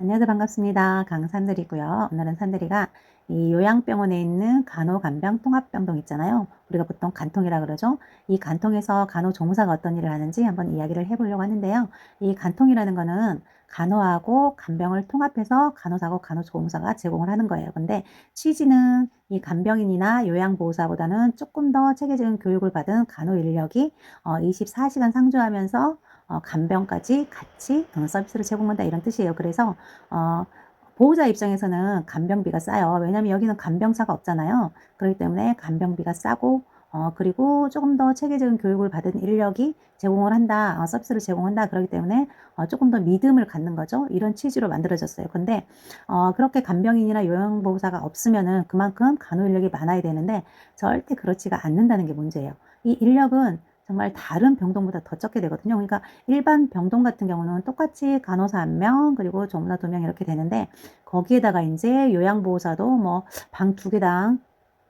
안녕하세요. 반갑습니다. 강산들이고요. 오늘은 산들이가 이 요양병원에 있는 간호간병 통합병동 있잖아요. 우리가 보통 간통이라 그러죠. 이 간통에서 간호조무사가 어떤 일을 하는지 한번 이야기를 해보려고 하는데요. 이 간통이라는 거는 간호하고 간병을 통합해서 간호사고 간호조무사가 제공을 하는 거예요. 근데 취지는 이 간병인이나 요양보호사보다는 조금 더 체계적인 교육을 받은 간호 인력이 어, 24시간 상주하면서 어, 간병까지 같이 어, 서비스를 제공한다 이런 뜻이에요. 그래서 어, 보호자 입장에서는 간병비가 싸요. 왜냐하면 여기는 간병사가 없잖아요. 그렇기 때문에 간병비가 싸고 어, 그리고 조금 더 체계적인 교육을 받은 인력이 제공을 한다, 어, 서비스를 제공한다. 그렇기 때문에 어, 조금 더 믿음을 갖는 거죠. 이런 취지로 만들어졌어요. 근데 어, 그렇게 간병인이나 요양보호사가 없으면은 그만큼 간호 인력이 많아야 되는데 절대 그렇지가 않는다는 게 문제예요. 이 인력은 정말 다른 병동보다 더 적게 되거든요. 그러니까 일반 병동 같은 경우는 똑같이 간호사 한 명, 그리고 전문의 두명 이렇게 되는데 거기에다가 이제 요양보호사도 뭐방두 개당,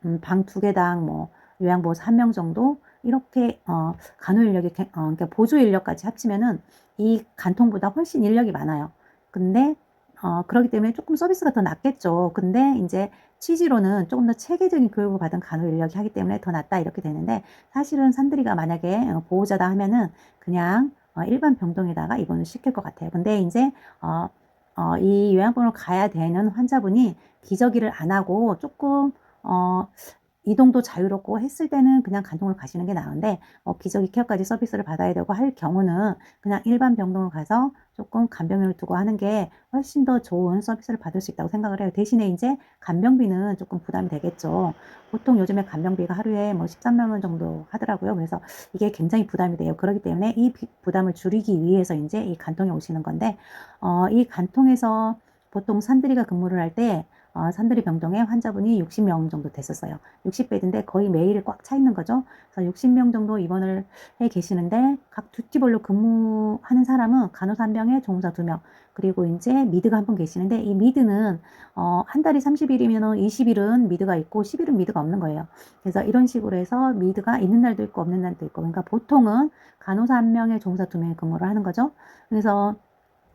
음, 방두 개당 뭐 요양보호사 한명 정도 이렇게 어, 간호 인력이 어, 그러니까 보조 인력까지 합치면은 이 간통보다 훨씬 인력이 많아요. 근데 어, 그렇기 때문에 조금 서비스가 더 낫겠죠. 근데 이제 취지로는 조금 더 체계적인 교육을 받은 간호 인력이 하기 때문에 더 낫다 이렇게 되는데 사실은 산들이가 만약에 어, 보호자다 하면은 그냥 어, 일반 병동에다가 입원을 시킬 것 같아요. 근데 이제 어, 어, 이 요양병원을 가야 되는 환자분이 기저귀를 안 하고 조금 어, 이동도 자유롭고 했을 때는 그냥 간통을 가시는 게 나은데 뭐 기저귀 케어까지 서비스를 받아야 되고 할 경우는 그냥 일반 병동을 가서 조금 간병인을 두고 하는 게 훨씬 더 좋은 서비스를 받을 수 있다고 생각을 해요. 대신에 이제 간병비는 조금 부담이 되겠죠. 보통 요즘에 간병비가 하루에 뭐 13만 원 정도 하더라고요. 그래서 이게 굉장히 부담이 돼요. 그렇기 때문에 이 부담을 줄이기 위해서 이제 이 간통에 오시는 건데 어, 이 간통에서 보통 산들이가 근무를 할때 어, 산들이 병동에 환자분이 60명 정도 됐었어요. 60베드인데 거의 매일 꽉 차 있는 거죠. 그래서 60명 정도 입원을 해 계시는데 각 듀티별로 근무하는 사람은 간호사 한 명에 종사 두 명, 그리고 이제 미드가 한 분 계시는데 이 미드는 어, 한 달이 30일이면 20일은 미드가 있고 10일은 미드가 없는 거예요. 그래서 이런 식으로 해서 미드가 있는 날도 있고 없는 날도 있고 그러니까 보통은 간호사 한 명에 종사 두 명이 근무를 하는 거죠. 그래서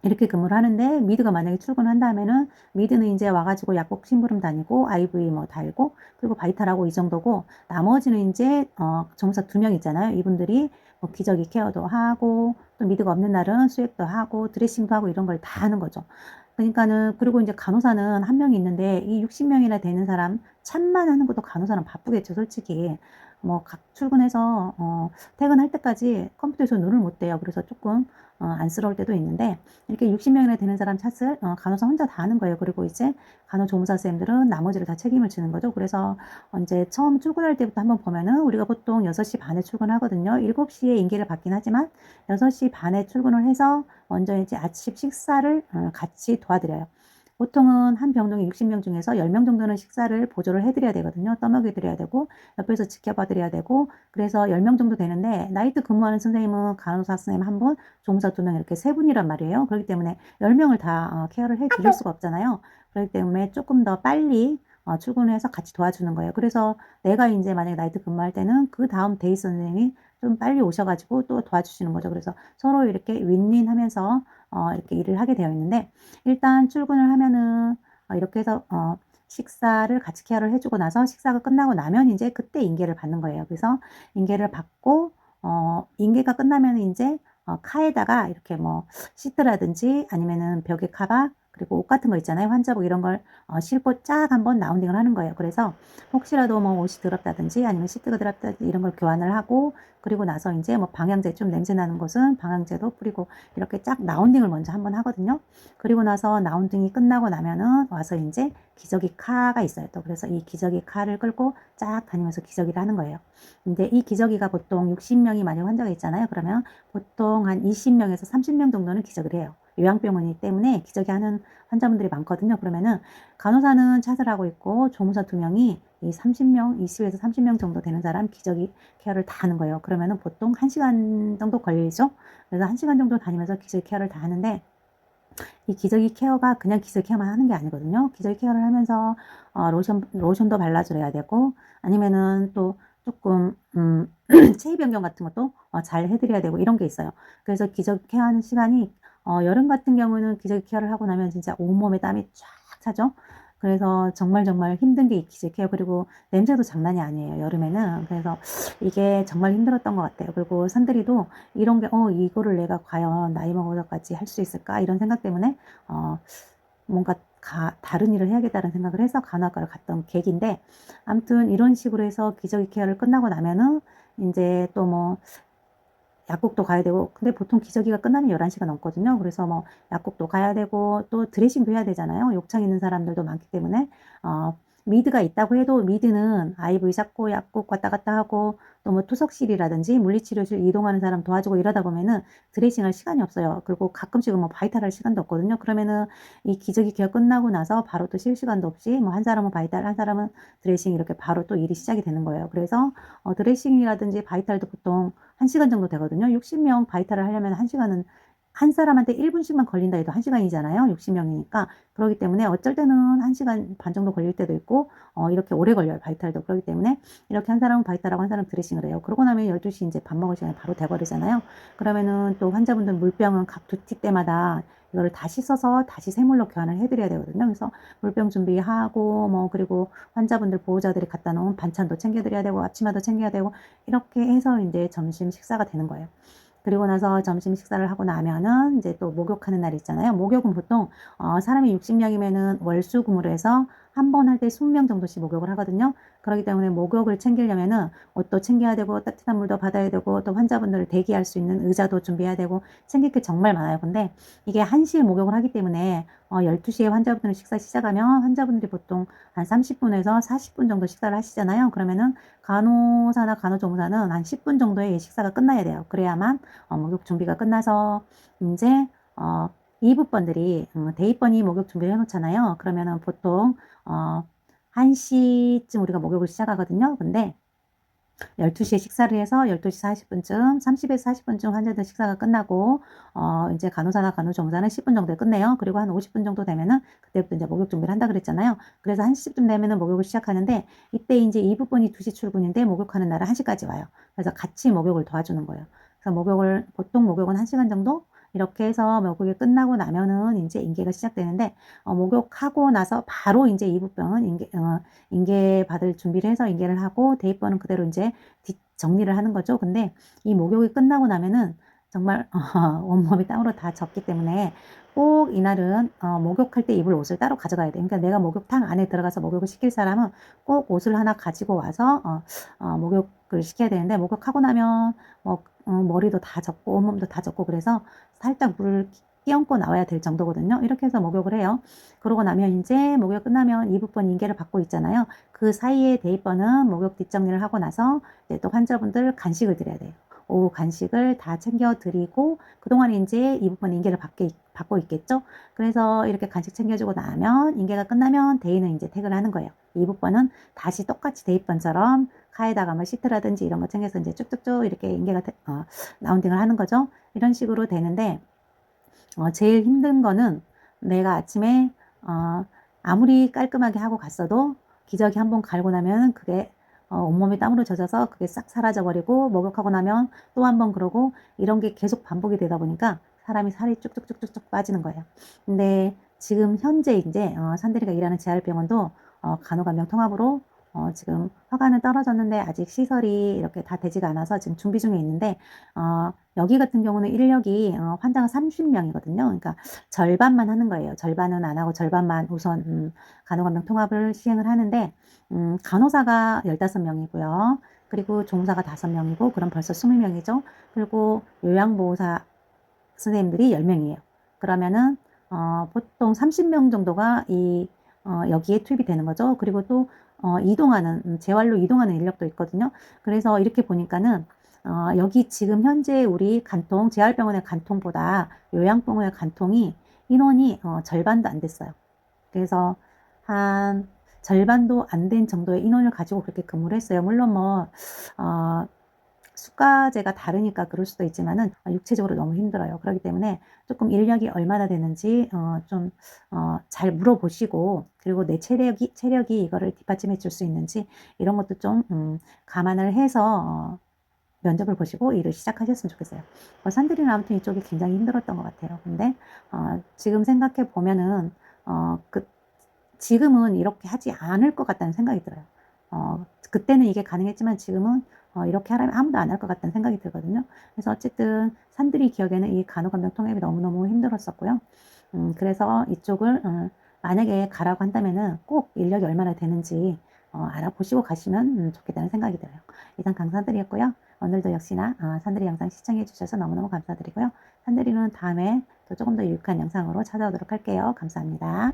이렇게 근무를 하는데 미드가 만약에 출근한다면은 미드는 이제 와가지고 약국 심부름 다니고 IV 뭐 달고 그리고 바이탈하고 이 정도고 나머지는 이제 어 정사 두 명 있잖아요. 이분들이 뭐 기저귀 케어도 하고 또 미드가 없는 날은 수액도 하고 드레싱도 하고 이런 걸 다 하는 거죠. 그러니까는 그리고 이제 간호사는 한 명이 있는데 이 60명이나 되는 사람 참만 하는 것도 간호사는 바쁘겠죠, 솔직히. 뭐각 출근해서 어 퇴근할 때까지 컴퓨터에서 눈을 못 떼요. 그래서 조금 어, 안쓰러울 때도 있는데 이렇게 60명이나 되는 사람 찻을 어, 간호사 혼자 다 하는 거예요. 그리고 이제 간호조무사 선생님들은 나머지를 다 책임을 지는 거죠. 그래서 이제 처음 출근할 때부터 한번 보면은 우리가 보통 6시 반에 출근하거든요. 7시에 인계를 받긴 하지만 6시 반에 출근을 해서 먼저 이제 아침 식사를 어, 같이 도와드려요. 보통은 한 병동에 60명 중에서 10명 정도는 식사를 보조를 해드려야 되거든요. 떠먹여 드려야 되고, 옆에서 지켜봐 드려야 되고, 그래서 10명 정도 되는데, 나이트 근무하는 선생님은 간호사 선생님 한 분, 종사 두 명 이렇게 세 분이란 말이에요. 그렇기 때문에 10명을 다 어, 케어를 해 드릴 수가 없잖아요. 그렇기 때문에 조금 더 빨리 어, 출근을 해서 같이 도와주는 거예요. 그래서 내가 이제 만약에 나이트 근무할 때는 그 다음 데이 선생님이 좀 빨리 오셔가지고 또 도와주시는 거죠. 그래서 서로 이렇게 윈윈 하면서 어, 이렇게 일을 하게 되어 있는데 일단 출근을 하면은 어, 이렇게 해서 어, 식사를 같이 케어를 해주고 나서 식사가 끝나고 나면 이제 그때 인계를 받는 거예요. 그래서 인계를 받고 어, 인계가 끝나면 이제 어, 카에다가 이렇게 뭐 시트라든지 아니면은 벽에 카바 그리고 옷 같은 거 있잖아요. 환자복 이런 걸 어, 싣고 쫙 한번 라운딩을 하는 거예요. 그래서 혹시라도 뭐 옷이 더럽다든지 아니면 시트가 더럽다든지 이런 걸 교환을 하고 그리고 나서 이제 뭐 방향제 좀 냄새 나는 곳은 방향제도 뿌리고 이렇게 쫙 라운딩을 먼저 한번 하거든요. 그리고 나서 라운딩이 끝나고 나면은 와서 이제 기저귀 카가 있어요. 또 그래서 이 기저귀 카를 끌고 쫙 다니면서 기저귀를 하는 거예요. 근데 이 기저귀가 보통 60명이 만약 환자가 있잖아요. 그러면 보통 한 20명에서 30명 정도는 기저귀를 해요. 요양병원이기 때문에 기저귀 하는 환자분들이 많거든요. 그러면은 간호사는 차를 하고 있고 조무사 두 명이 이 30명, 20에서 30명 정도 되는 사람 기저귀 케어를 다 하는 거예요. 그러면은 보통 1시간 정도 걸리죠. 그래서 1시간 정도 다니면서 기저귀 케어를 다 하는데 이 기저귀 케어가 그냥 기저귀 케어만 하는 게 아니거든요. 기저귀 케어를 하면서 어, 로션 로션도 발라줘야 되고 아니면은 또 조금 음, 체위 변경 같은 것도 어, 잘 해드려야 되고 이런 게 있어요. 그래서 기저귀 케어하는 시간이 어, 여름 같은 경우는 기저귀 케어를 하고 나면 진짜 온몸에 땀이 쫙 차죠. 그래서 정말 정말 힘든 게 케어 그리고 냄새도 장난이 아니에요. 여름에는. 그래서 이게 정말 힘들었던 것 같아요. 그리고 산들이도 이런 게 어, 이거를 내가 과연 나이 먹어서까지 할 수 있을까? 이런 생각 때문에 어, 뭔가 가, 다른 일을 해야겠다는 생각을 해서 간호학과를 갔던 계기인데 아무튼 이런 식으로 해서 기저귀 케어를 끝나고 나면은 이제 또 뭐 약국도 가야 되고 근데 보통 기저귀가 끝나면 11시가 넘거든요. 그래서 뭐 약국도 가야 되고 또 드레싱도 해야 되잖아요. 욕창 있는 사람들도 많기 때문에 어 미드가 있다고 해도 미드는 IV 잡고 약국 왔다 갔다 하고 또 뭐 투석실이라든지 물리치료실 이동하는 사람 도와주고 이러다 보면은 드레싱 할 시간이 없어요. 그리고 가끔씩은 뭐 바이탈 할 시간도 없거든요. 그러면은 이 기저귀 케어 끝나고 나서 바로 또 쉴 시간도 없이 뭐 한 사람은 바이탈, 한 사람은 드레싱 이렇게 바로 또 일이 시작이 되는 거예요. 그래서 어 드레싱이라든지 바이탈도 보통 1시간 정도 되거든요. 60명 바이탈을 하려면 1시간은 한 사람한테 1분씩만 걸린다 해도 1시간이잖아요. 60명이니까. 그렇기 때문에 어쩔 때는 1시간 반 정도 걸릴 때도 있고, 어, 이렇게 오래 걸려요. 바이탈도. 그렇기 때문에 이렇게 한 사람은 바이탈하고 한 사람은 드레싱을 해요. 그러고 나면 12시 이제 밥 먹을 시간이 바로 돼버리잖아요. 그러면은 또 환자분들 물병은 각두티 때마다 이거를 다시 써서 다시 새물로 교환을 해드려야 되거든요. 그래서 물병 준비하고, 뭐, 그리고 환자분들 보호자들이 갖다 놓은 반찬도 챙겨드려야 되고, 앞치마도 챙겨야 되고, 이렇게 해서 이제 점심 식사가 되는 거예요. 그리고 나서 점심 식사를 하고 나면은 이제 또 목욕하는 날 있잖아요. 목욕은 보통 어, 사람이 60명이면은 월수금으로 해서 한 번 할 때 20명 정도씩 목욕을 하거든요. 그렇기 때문에 목욕을 챙기려면은 옷도 챙겨야 되고 따뜻한 물도 받아야 되고 또 환자분들을 대기할 수 있는 의자도 준비해야 되고 챙길 게 정말 많아요. 근데 이게 1시에 목욕을 하기 때문에 어, 12시에 환자분들 식사 시작하면 환자분들이 보통 한 30분에서 40분 정도 식사를 하시잖아요. 그러면은 간호사나 간호조무사는 한 10분 정도에 식사가 끝나야 돼요. 그래야만 어, 목욕 준비가 끝나서 이제 어, 이부번들이 음, 대입번이 목욕 준비를 해놓잖아요. 그러면은 보통 어, 1시쯤 우리가 목욕을 시작하거든요. 근데 12시에 식사를 해서 12시 40분쯤, 30에서 40분쯤 환자들 식사가 끝나고, 어, 이제 간호사나 간호조무사는 10분 정도에 끝내요. 그리고 한 50분 정도 되면은, 그때부터 이제 목욕 준비를 한다 그랬잖아요. 그래서 1시쯤 되면은 목욕을 시작하는데, 이때 이제 2부분이 2시 출근인데, 목욕하는 날은 1시까지 와요. 그래서 같이 목욕을 도와주는 거예요. 그래서 목욕을, 보통 목욕은 1시간 정도? 이렇게 해서 목욕이 끝나고 나면은 이제 인계가 시작되는데 어, 목욕하고 나서 바로 이제 이부병은 인계, 어, 인계 받을 준비를 해서 인계를 하고 대입번은 그대로 이제 뒷 정리를 하는 거죠. 근데 이 목욕이 끝나고 나면은 정말 어, 온몸이 땀으로 다 젖기 때문에 꼭 이날은 어, 목욕할 때 입을 옷을 따로 가져가야 돼. 그러니까 내가 목욕탕 안에 들어가서 목욕을 시킬 사람은 꼭 옷을 하나 가지고 와서 어, 어, 목욕을 시켜야 되는데 목욕하고 나면 뭐 어, 머리도 다 젖고 온몸도 다 젖고 그래서 살짝 물을 끼얹고 나와야 될 정도거든요. 이렇게 해서 목욕을 해요. 그러고 나면 이제 목욕 끝나면 이부번 인계를 받고 있잖아요. 그 사이에 대입번은 목욕 뒷정리를 하고 나서 또 환자분들 간식을 드려야 돼요. 오후 간식을 다 챙겨 드리고 그동안에 이제 이부번 인계를 받게, 받고 있겠죠. 그래서 이렇게 간식 챙겨주고 나면 인계가 끝나면 대인은 이제 퇴근을 하는 거예요. 이부번은 다시 똑같이 대입번처럼 카에다가 뭐 시트라든지 이런 거 챙겨서 이제 쭉쭉쭉 이렇게 인계가 어, 라운딩을 하는 거죠. 이런 식으로 되는데 어, 제일 힘든 거는 내가 아침에 어, 아무리 깔끔하게 하고 갔어도 기저귀 한 번 갈고 나면 그게 어, 온몸이 땀으로 젖어서 그게 싹 사라져 버리고 목욕하고 나면 또 한 번 그러고 이런 게 계속 반복이 되다 보니까 사람이 살이 쭉쭉쭉쭉쭉 빠지는 거예요. 근데 지금 현재 이제 어, 산대리가 일하는 재활병원도 어, 간호간병 통합으로 어, 지금 허가는 떨어졌는데 아직 시설이 이렇게 다 되지가 않아서 지금 준비 중에 있는데 어, 여기 같은 경우는 인력이 어, 환자가 30명이거든요. 그러니까 절반만 하는 거예요. 절반은 안 하고 절반만 우선 음, 간호간병 통합을 시행을 하는데 음, 간호사가 15명이고요. 그리고 종사가 5명이고 그럼 벌써 20명이죠. 그리고 요양보호사 선생님들이 10명이에요. 그러면은 어, 보통 30명 정도가 이 어, 여기에 투입이 되는 거죠. 그리고 또 어, 이동하는 음, 재활로 이동하는 인력도 있거든요. 그래서 이렇게 보니까는 어, 여기 지금 현재 우리 간통 재활병원의 간통보다 요양병원의 간통이 인원이 어, 절반도 안 됐어요. 그래서 한 절반도 안 된 정도의 인원을 가지고 그렇게 근무를 했어요. 물론 뭐 어, 수가제가 다르니까 그럴 수도 있지만은 육체적으로 너무 힘들어요. 그렇기 때문에 조금 인력이 얼마나 되는지 어, 좀잘 어, 물어보시고 그리고 내 체력이 체력이 이거를 뒷받침해 줄 수 있는지 이런 것도 좀 음, 감안을 해서 어, 면접을 보시고 일을 시작하셨으면 좋겠어요. 어, 산들이는 아무튼 이쪽이 굉장히 힘들었던 것 같아요. 근데 어, 지금 생각해 보면은 어, 그 지금은 이렇게 하지 않을 것 같다는 생각이 들어요. 어, 그때는 이게 가능했지만 지금은 어, 이렇게 하라면 아무도 안 할 것 같다는 생각이 들거든요. 그래서 어쨌든 산들이 기억에는 이 간호간병 통합이 너무너무 힘들었었고요. 음, 그래서 이쪽을 어, 만약에 가라고 한다면은 꼭 인력이 얼마나 되는지 어, 알아보시고 가시면 음, 좋겠다는 생각이 들어요. 이상 강산들이었고요. 오늘도 역시나 어, 산들이 영상 시청해 주셔서 너무너무 감사드리고요. 산들이는 다음에 또 조금 더 유익한 영상으로 찾아오도록 할게요. 감사합니다.